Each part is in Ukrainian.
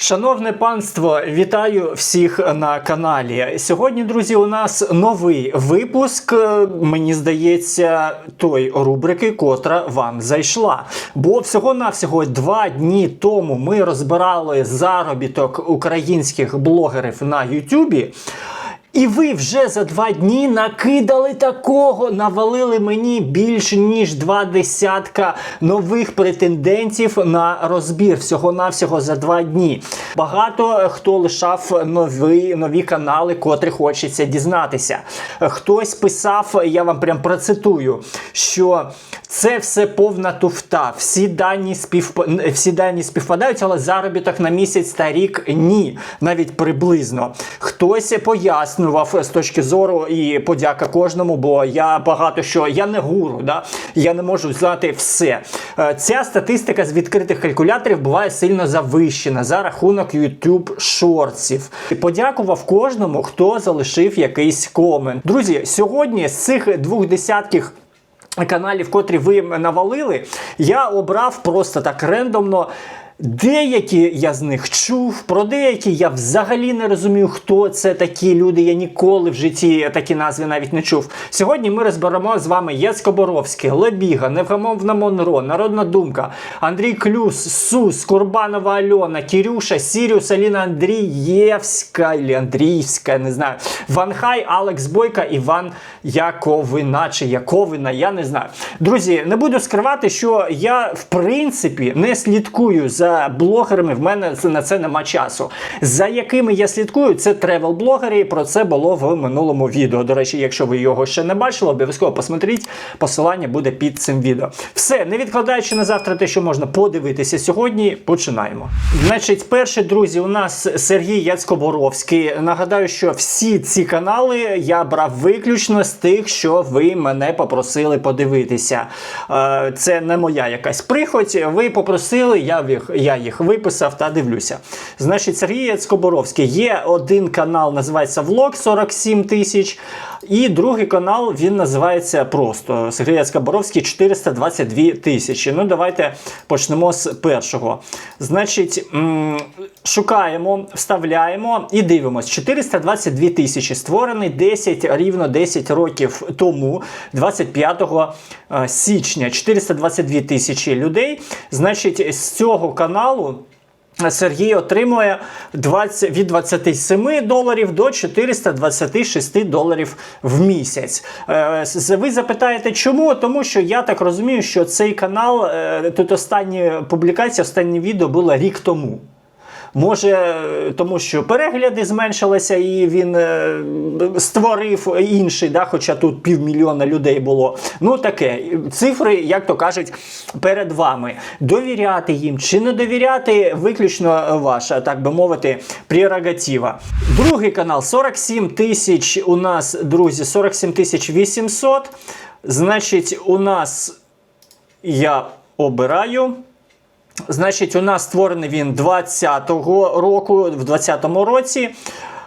Шановне панство, вітаю всіх на каналі. Сьогодні, друзі, у нас новий випуск. Мені здається, той рубрики, котра вам зайшла. Бо всього-навсього два дні тому ми розбирали заробіток українських блогерів на Ютубі. І ви вже за два дні накидали такого, навалили мені більше ніж два десятка нових претендентів на розбір всього-навсього за два дні. Багато хто лишав нові, нові канали, котрі хочеться дізнатися. Хтось писав, я вам прям процитую, що це все повна туфта. Всі дані, співп... всі дані співпадають, але заробіток на місяць та рік ні, навіть приблизно. Хтось пояснював з точки зору і подяка кожному, бо я багато що я не гуру, да? я не можу знати все. Е, Ця статистика з відкритих калькуляторів буває сильно завищена за рахунок YouTube шортсів. Подякував кожному, хто залишив якийсь комент. Друзі, сьогодні з цих двох десятків каналів, котрі ви навалили, я обрав просто так рендомно. Деякі я з них чув, про деякі я взагалі не розумію, хто це такі люди. Я ніколи в житті такі назви навіть не чув. Сьогодні ми розберемо з вами Єцко Боровський, Лебіга, Невгамовна Монро, Народна Думка, Андрій Клюс, Сус, Курбанова Альона, Кірюша, Сіріус, Аліна Андрієвська, Андріївська, не знаю, Ванхай, Алекс Бойка, Іван Яковина чи Яковина, я не знаю. Друзі, не буду скривати, що я в принципі не слідкую за блогерами. В мене на це нема часу. За якими я слідкую, це тревел-блогери. Про це було в минулому відео. До речі, якщо ви його ще не бачили, обов'язково посмотріть. Посилання буде під цим відео. Все, не відкладаючи на завтра те, що можна подивитися сьогодні, починаємо. Значить, перший друзі, у нас Сергій Яцкоборовський. Нагадаю, що всі ці канали я брав виключно з тих, що ви мене попросили подивитися. Е, Це не моя якась приходь. Ви попросили, я їх, я їх виписав та дивлюся. Значить, Сергій Яцкоборовський. Є один канал, називається Влог 47 тисяч. І другий канал він називається просто Сергій Яцкоборовський 422 тисячі. Ну, давайте почнемо з першого. Значить, шукаємо, вставляємо і дивимось. 422 тисячі створений 10, рівно 10 років тому, 25 е, січня. 422 тисячі людей. Значить, з цього каналу. Сергій отримує 20, від 27 доларів до 426 доларів в місяць. Е, Ви запитаєте, чому? Тому що я так розумію, що цей канал, е, тут останні публікації, останнє відео було рік тому. Може, тому що перегляди зменшилися, і він е, створив інший, да, хоча тут півмільйона людей було. Ну таке, цифри, як то кажуть, перед вами. Довіряти їм чи не довіряти, виключно ваша, так би мовити, прерогатива. Другий канал 47 тисяч у нас, друзі, 47 тисяч 800. Значить, у нас я обираю. Значить, у нас створений він 20-го року, в 20-му році.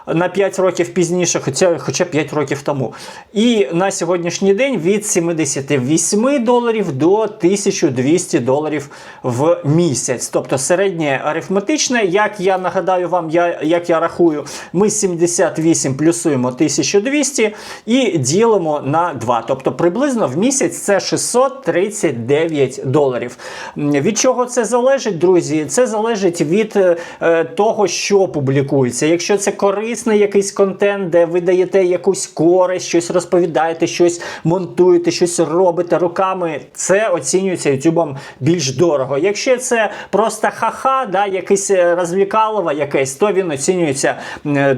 На 5 років пізніше, хоча, хоча 5 років тому. І на сьогоднішній день від 78 доларів до 1200 доларів в місяць. Тобто середнє арифметичне, як я нагадаю вам, я, як я рахую, ми 78 плюсуємо 1200 і ділимо на 2. Тобто приблизно в місяць це 639 доларів. Від чого це залежить, друзі? Це залежить від е, того, що публікується. Якщо це корисний якийсь контент, де ви даєте якусь користь, щось розповідаєте, щось монтуєте, щось робите руками, це оцінюється Ютубом більш дорого. Якщо це просто ха-ха, да, якийсь е, розвлікалово якесь, то він оцінюється е,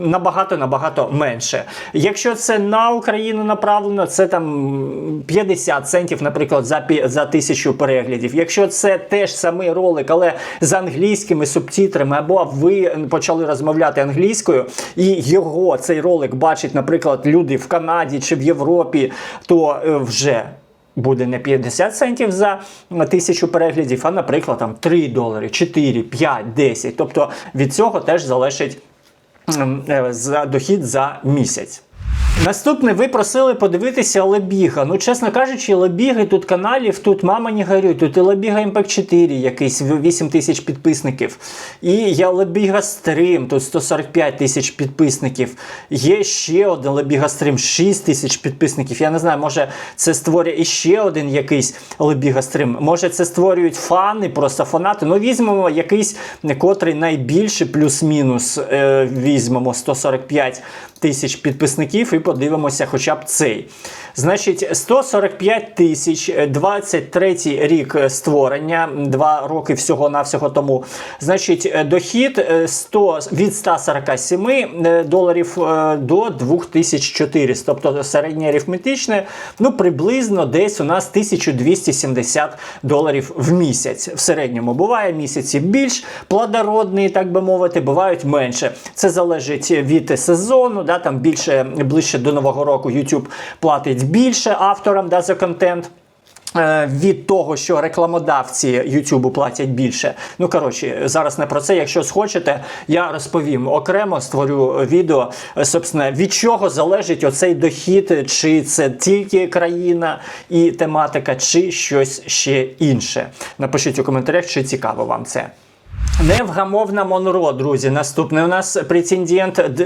набагато набагато менше. Якщо це на Україну направлено, це там 50 центів, наприклад, за за тисячу переглядів. Якщо це теж самий ролик, але з англійськими субтитрами, або ви почали розмовляти англійською, і його цей ролик бачить, наприклад, люди в Канаді чи в Європі, то е, вже. Буде не 50 центів за тисячу переглядів, а, наприклад, там 3 долари, 4, 5, 10. Тобто від цього теж залежить е, за дохід за місяць. Наступне ви просили подивитися Лебіга. Ну, чесно кажучи, Лебіги тут каналів, тут мама не горюй, тут і Лебіга Імпект 4, якийсь 8 тисяч підписників. І я Лебіга Стрім, тут 145 тисяч підписників. Є ще один Лебіга Стрім, 6 тисяч підписників. Я не знаю, може це створює іще один якийсь Лебіга Стрім. Може це створюють фани, просто фанати. Ну, візьмемо якийсь, котрий найбільший плюс-мінус. Е, візьмемо 145 тисяч підписників і подивимося хоча б цей. Значить, 145 тисяч, 23 рік створення, 2 роки всього-навсього тому. Значить, дохід 100, від 147 доларів е, до 2400, тобто середнє арифметичне, ну приблизно десь у нас 1270 доларів в місяць. В середньому буває місяці більш плодородні, так би мовити, бувають менше. Це залежить від сезону, да, там більше ближче до нового року YouTube платить більше авторам да, за контент. Е, Від того, що рекламодавці Ютубу платять більше. Ну коротше, зараз не про це. Якщо схочете, я розповім окремо, створю відео. е, Собственно, від чого залежить оцей дохід, чи це тільки країна і тематика, чи щось ще інше. Напишіть у коментарях, чи цікаво вам це. Невгамовна Монро, друзі. Наступний у нас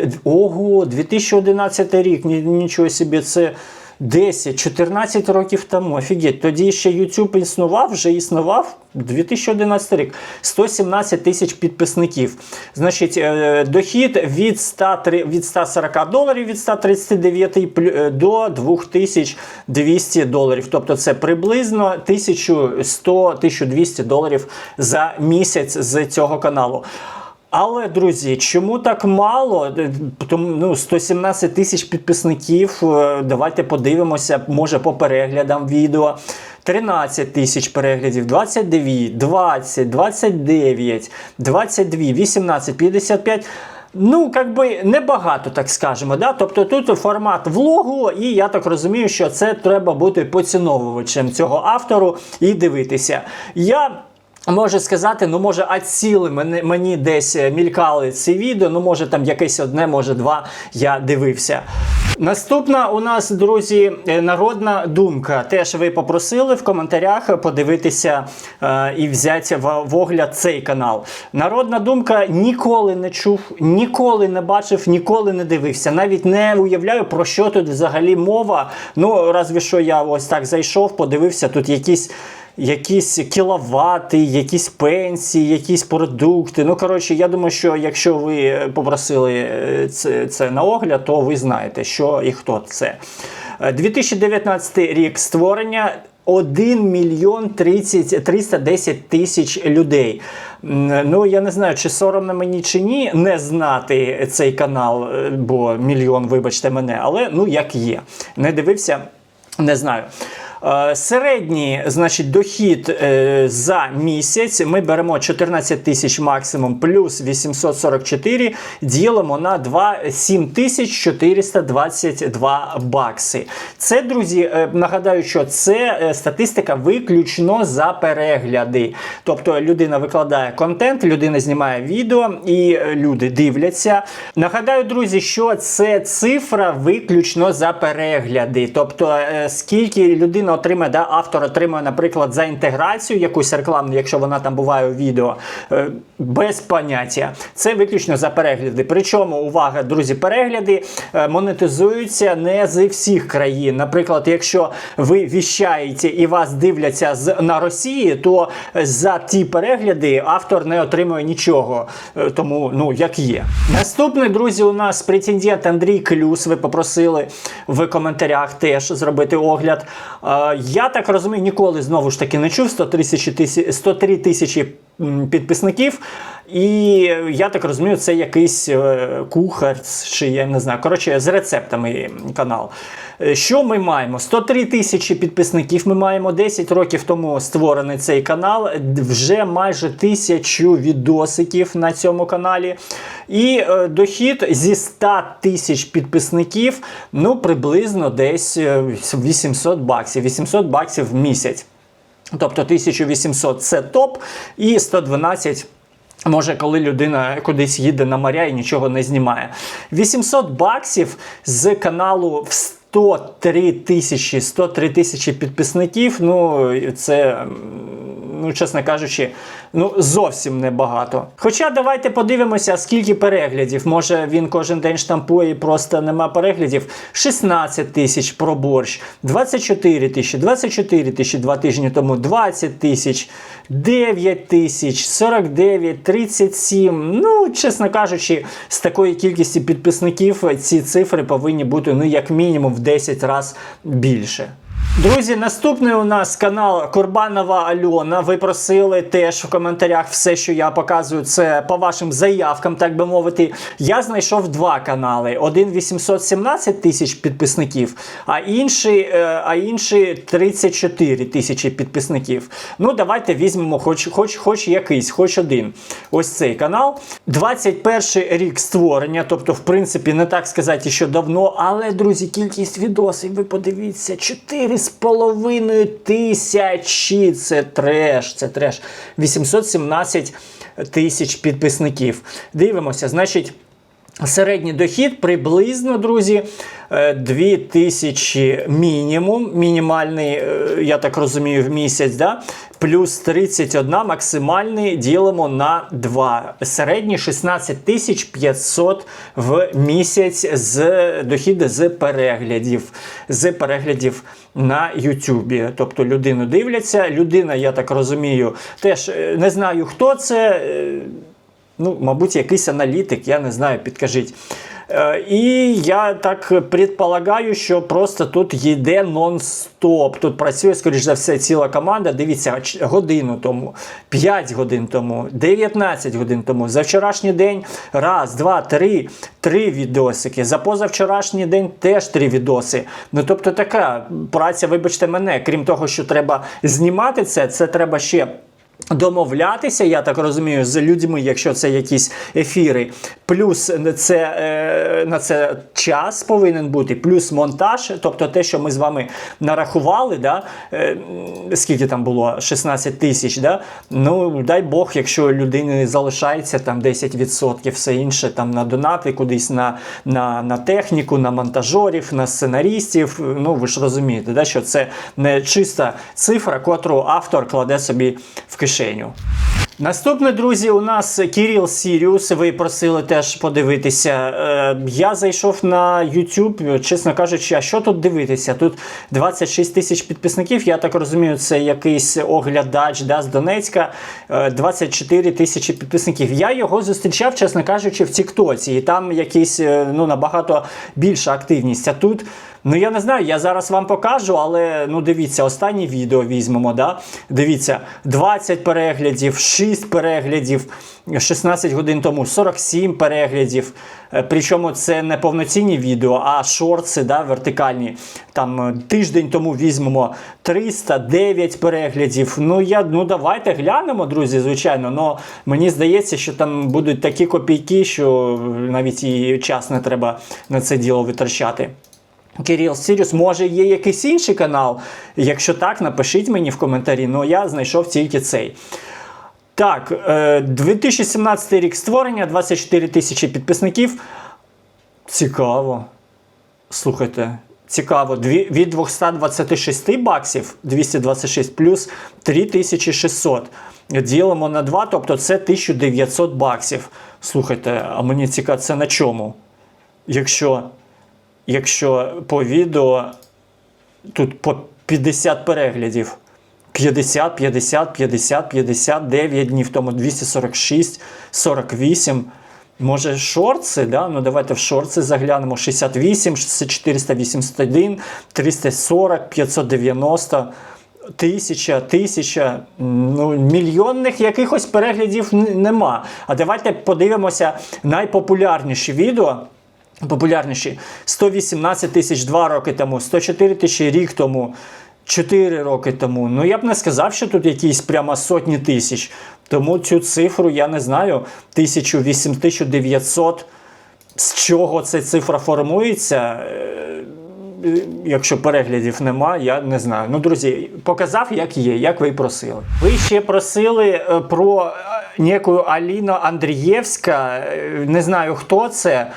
д- Ого, 2011 рік. Нічого собі, це 10-14 років тому. Офігеть. Тоді ще YouTube існував, вже існував. 2011 рік. 117 тисяч підписників. Значить, е, дохід від 103 від 140 доларів, від 139 плю- е, до 2200 доларів. Тобто це приблизно 1100-1200 доларів за місяць з цього каналу. Але, друзі, чому так мало? Е, ну, 117 тисяч підписників. Е, Давайте подивимося, може, по переглядам відео. 13 тисяч переглядів, 29, 20, 29, 22, 18, 55. Ну, як би небагато, так скажемо. Да? Тобто тут фформат влогу, і я так розумію, що це треба бути поціновувачем цього автору і дивитися. Я Можу сказати, ну може аціли мені, мені десь е, мількали ці відео, ну може там якесь одне, може два я дивився. Наступна у нас, друзі, е, народна думка. Теж ви попросили в коментарях подивитися е, і взяти в, в огляд цей канал. Народна думка ніколи не чув, ніколи не бачив, ніколи не дивився. Навіть не уявляю, про що тут взагалі мова. Ну, разві що я ось так зайшов, подивився, тут якісь якісь кіловати, якісь пенсії, якісь продукти. Ну, коротше, я думаю, що якщо ви попросили е, це, це на огляд, то ви знаєте, що і хто це. Е, 2019 рік створення. 1 мільйон 30, 310 тисяч людей. Ну, я не знаю, чи соромно мені чи ні не знати цей канал, е, бо мільйон, вибачте мене, але ну як є. Не дивився, не знаю. Е, Середній значить, дохід е, за місяць ми беремо 14 тисяч максимум плюс 844, ділимо на 2 7422 бакси. Це, друзі, е, нагадаю, що це статистика виключно за перегляди. Тобто людина викладає контент, людина знімає відео і люди дивляться. Нагадаю, друзі, що це цифра виключно за перегляди. Тобто, скільки людина отримає, да, автор отримує, наприклад, за інтеграцію якусь рекламну, якщо вона там буває у відео, е, без поняття. Це виключно за перегляди. Причому, увага, друзі, перегляди е, монетизуються не з всіх країн. Наприклад, якщо ви віщаєте і вас дивляться з на Росії, то за ті перегляди автор не отримує нічого. Е, Тому, ну як є. Наступний, друзі, у нас претендент Андрій Клюс. Ви попросили в коментарях теж зробити огляд. Е, Я так розумію, ніколи знову ж таки не чув 103 тисячі 103 тисячі м, підписників. І я так розумію, це якийсь е, кухар, чи я не знаю. Коротше, з рецептами канал. Е, Що ми маємо? 103 тисячі підписників. Ми маємо 10 років тому створений цей канал. Вже майже тисячу відосиків на цьому каналі. І е, дохід зі 100 тисяч підписників, ну приблизно десь е, 800 баксів. 800 баксів в місяць. Тобто 1800 це топ, і 112 Може, коли людина кудись їде на моря і нічого не знімає. 800 баксів з каналу в 103 тисячі 103 тисячі підписників. Ну, це, ну, чесно кажучи, ну, зовсім небагато. Хоча давайте подивимося, скільки переглядів. Може він кожен день штампує і просто нема переглядів. 16 тисяч про борщ, 24 тисячі, 24 тисячі два тижні тому, 20 тисяч, 9 тисяч, 49, 37. Ну, чесно кажучи, з такої кількості підписників ці цифри повинні бути ну, як мінімум в 10 разів більше. Друзі, наступний у нас канал Курбанова Альона. Ви просили теж в коментарях все, що я показую, це по вашим заявкам, так би мовити. Я знайшов два канали: один 817 тисяч підписників, а інший, е, а інший 34 тисячі підписників. Ну, давайте візьмемо хоч, хоч, хоч якийсь, хоч один. Ось цей канал. 21 рік створення, тобто, в принципі, не так сказати, що давно, але, друзі, кількість відосів, ви подивіться, 4,5 тисячі. Це треш, це треш. 817 тисяч підписників. Дивимося, значить. Середній дохід приблизно, друзі, 2000 мінімум, мінімальний, е, я так розумію, в місяць, да? плюс 31 максимальний ділимо на 2. Середній 16 тисяч 500 в місяць з дохіду з переглядів. З переглядів на Ютубі. Тобто людину дивляться. Людина, я так розумію, теж е, не знаю, хто це. Ну, мабуть, якийсь аналітик, я не знаю, підкажіть. Е, І я так предполагаю, що просто тут йде нон-стоп. Тут працює, скоріш за все, ціла команда. Дивіться, годину тому, 5 годин тому, 19 годин тому. За вчорашній день раз, два, три, три відосики. За позавчорашній день теж три відоси. Ну тобто така праця, вибачте мене, крім того, що треба знімати це, це треба ще. Домовлятися, я так розумію, з людьми, якщо це якісь ефіри, плюс це, е, на це час повинен бути, плюс монтаж, тобто те, що ми з вами нарахували, да, е, скільки там було, 16 тисяч, да, ну дай Бог, якщо людини залишається там 10%, все інше там на донати, кудись на, на, на техніку, на монтажерів, на сценаристів, ну ви ж розумієте, да, що це не чиста цифра, котру автор кладе собі в кишеню. Наступне, друзі, у нас Кіріл Сіріус. Ви просили теж подивитися. Е, я зайшов на YouTube, чесно кажучи, а що тут дивитися? Тут 26 тисяч підписників. Я так розумію, це якийсь оглядач да, з Донецька. Е, 24 тисячі підписників. Я його зустрічав, чесно кажучи, в Тіктоці. І там якийсь е, ну, набагато більша активність. А тут. Ну, я не знаю, я зараз вам покажу, але ну дивіться, останнє відео візьмемо. Да? Дивіться, 20 переглядів, 6 переглядів, 16 годин тому, 47 переглядів. Е, Причому це не повноцінні відео, а шорти, да, вертикальні. Там е, тиждень тому візьмемо 309 переглядів. Ну, я, ну давайте глянемо, друзі, звичайно. Но мені здається, що там будуть такі копійки, що навіть і час не треба на це діло витрачати. Кирил Сіріус, може є якийсь інший канал? Якщо так, напишіть мені в коментарі. Ну я знайшов тільки цей. Так, е, 2017 рік створення, 24 тисячі підписників. Цікаво. Слухайте, цікаво. Від 226 баксів 226 плюс 3600. Ділимо на 2, тобто це 1900 баксів. Слухайте, а мені цікаво, це на чому? Якщо якщо по відео тут по 50 переглядів. 50, 50, 50, 59 днів тому 246, 48. Може, шорти, да? Ну давайте в шорти заглянемо. 68, 481, 340, 590. Тисяча, тисяча, ну, мільйонних якихось переглядів нема. А давайте подивимося найпопулярніші відео. Популярніші 118 тисяч два роки тому, 104 тисячі рік тому, 4 роки тому. Ну я б не сказав, що тут якісь прямо сотні тисяч. Тому цю цифру я не знаю. 1008, 1900. З чого ця цифра формується? Якщо переглядів нема, я не знаю. Ну, друзі, показав, як є, як ви і просили. Ви ще просили е, про е, ніяку Аліну Андрієвська. Е, Не знаю, хто це.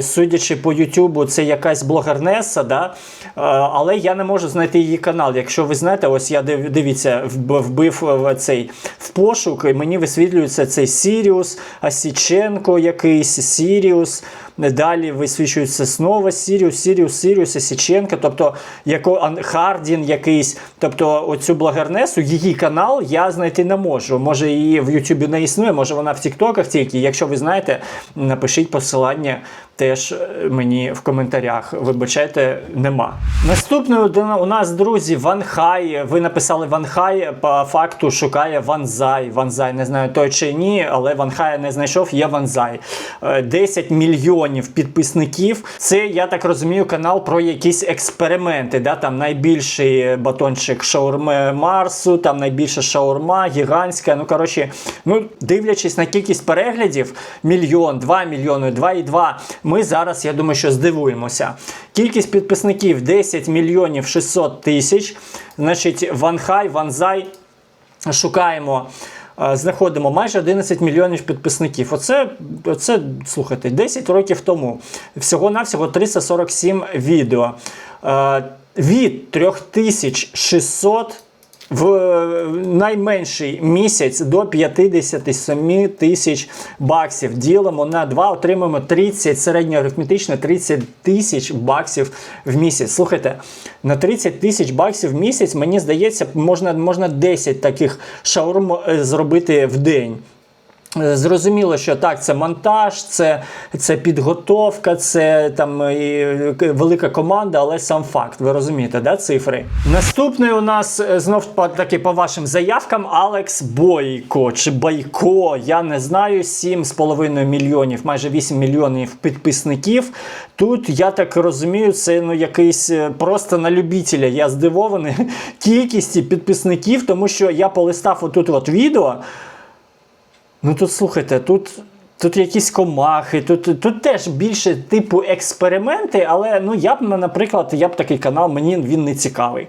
Судячи по Ютубу, це якась блогернеса, да? Але я не можу знайти її канал. Якщо ви знаєте, ось я дивіться, вбив цей в пошук, і мені висвітлюється цей Сіріус, Асіченко якийсь, Сіріус. Далі висвічується знову Сіріус, Сіріус, Сіріус, Січенка, тобто яко Хардін якийсь. Тобто оцю благернесу, її канал я знайти не можу. Може її в Ютубі не існує, може вона в Тіктоках тільки. Якщо ви знаєте, напишіть посилання теж е, мені в коментарях. Вибачайте, нема. Наступною у нас, друзі, Ванхай. Ви написали Ванхай, по факту шукає Ванзай. Ванзай, не знаю той чи ні, але Ванхая не знайшов, є Ванзай. Е, 10 мільйонів підписників. Це, я так розумію, канал про якісь експерименти. Да? Там найбільший батончик шаурми Марсу, там найбільша шаурма, гігантська. Ну, коротше, ну, дивлячись на кількість переглядів, мільйон, 2 мільйони, 2,2. Ми зараз, я думаю, що здивуємося. Кількість підписників 10 мільйонів 600 тисяч. Значить, Ванхай, Ванзай. Шукаємо, е, знаходимо майже 11 мільйонів підписників. Оце, оце слухайте, 10 років тому. Всього-навсього 347 відео. Е, Від 3600 в найменший місяць до 57 тисяч баксів. Ділимо на 2, отримаємо 30, середньоарифметично 30 тисяч баксів в місяць. Слухайте, на 30 тисяч баксів в місяць, мені здається, можна, можна 10 таких шаурм е, зробити в день. Е, Зрозуміло, що так, це монтаж, це, це підготовка, це там і, е, велика команда, але сам факт, ви розумієте, да, цифри. Наступний у нас е, знов таки по вашим заявкам Алекс Бойко чи Байко. Я не знаю, 7,5 мільйонів, майже 8 мільйонів підписників. Тут я так розумію, це ну якийсь просто на любителя. Я здивований кількості підписників, тому що я полистав отут от відео. Ну тут слухайте, тут, тут якісь комахи, тут, тут теж більше типу експерименти, але ну я б, наприклад, я б такий канал, мені він не цікавий.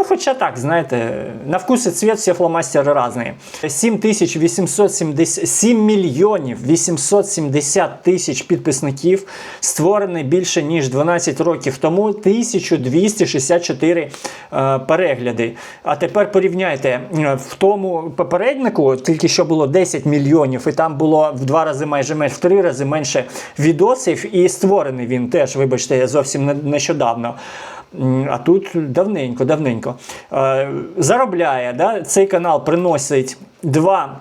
Ну, хоча так, знаєте, на вкус і цвет всі фломастери різні. 7870, 7 мільйонів 870 тисяч підписників, створений більше ніж 12 років тому, 1264 е, перегляди. А тепер порівняйте е, в тому попереднику, тільки що було 10 мільйонів, і там було в два рази майже менше, в три рази менше відосів, і створений він теж, вибачте, зовсім не- нещодавно. А тут давненько, давненько. Е, заробляє, да? цей канал приносить 2.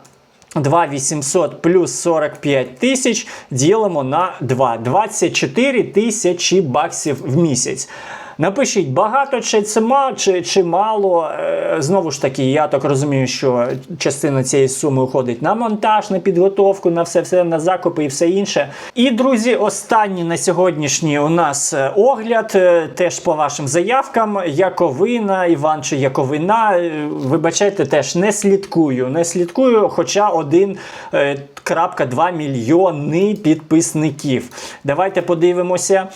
2800 плюс 45 тисяч ділимо на 2. 24 тисячі баксів в місяць. Напишіть, багато чи це чи, чи мало. Е, Знову ж таки, я так розумію, що частина цієї суми уходить на монтаж, на підготовку, на все, все на закупи і все інше. І, друзі, останній на сьогоднішній у нас е, огляд, е, теж по вашим заявкам. Яковина, Іван чи Яковина. Вибачайте, теж не слідкую. Не слідкую, хоча 1,2 мільйони підписників. Давайте подивимося,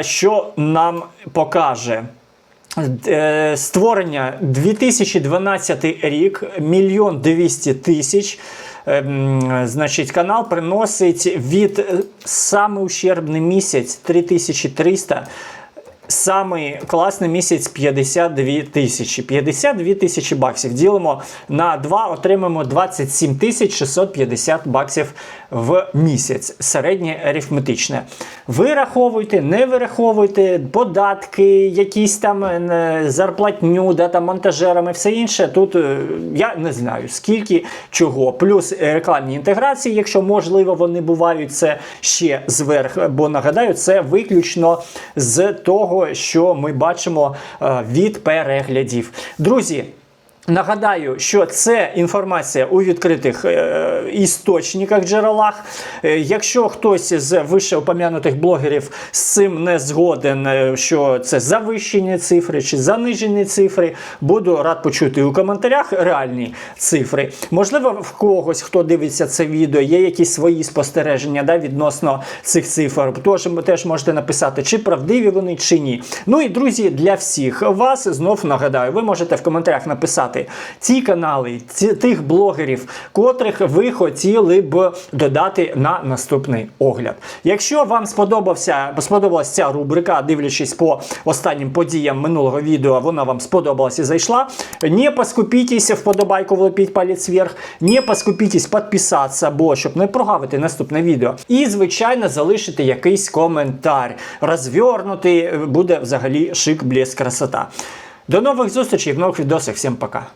що нам покаже. Е, Створення 2012 рік, мільйон 200 тисяч. Ем, Значить, канал приносить від самий саме ущербний місяць 3300. Самий класний місяць 52 тисячі. 52 тисячі баксів. Ділимо на 2, отримаємо 27 тисяч 650 баксів в місяць. Середнє арифметичне. Ви раховуйте, не вираховуйте податки, якісь там е, зарплатню, да, там, монтажерами, все інше. Тут е, я не знаю скільки чого. Плюс рекламні інтеграції, якщо можливо вони бувають, це ще зверх. Бо нагадаю, це виключно з того, що ми бачимо е, від переглядів. Друзі. Нагадаю, що це інформація у відкритих е, істочниках, джерелах. Е, якщо хтось з вищеупомянутих блогерів з цим не згоден, е, що це завищені цифри чи занижені цифри, буду рад почути у коментарях реальні цифри. Можливо, в когось, хто дивиться це відео, є якісь свої спостереження да, відносно цих цифр. Тож теж можете написати, чи правдиві вони, чи ні. Ну і друзі, для всіх вас знов нагадаю, ви можете в коментарях написати ці канали, ці, тих блогерів, котрих ви хотіли б додати на наступний огляд. Якщо вам сподобався, сподобалася ця рубрика, дивлячись по останнім подіям минулого відео, вона вам сподобалась і зайшла. Не поскупітесь, вподобайку влепіть палець вверх, не поскупітесь підписатися, бо щоб не прогавити наступне відео. І, звичайно, залишити якийсь коментар. Розвернутий буде взагалі шик, блеск, красота. До нових зустрічей в нових відосах. Всім пока.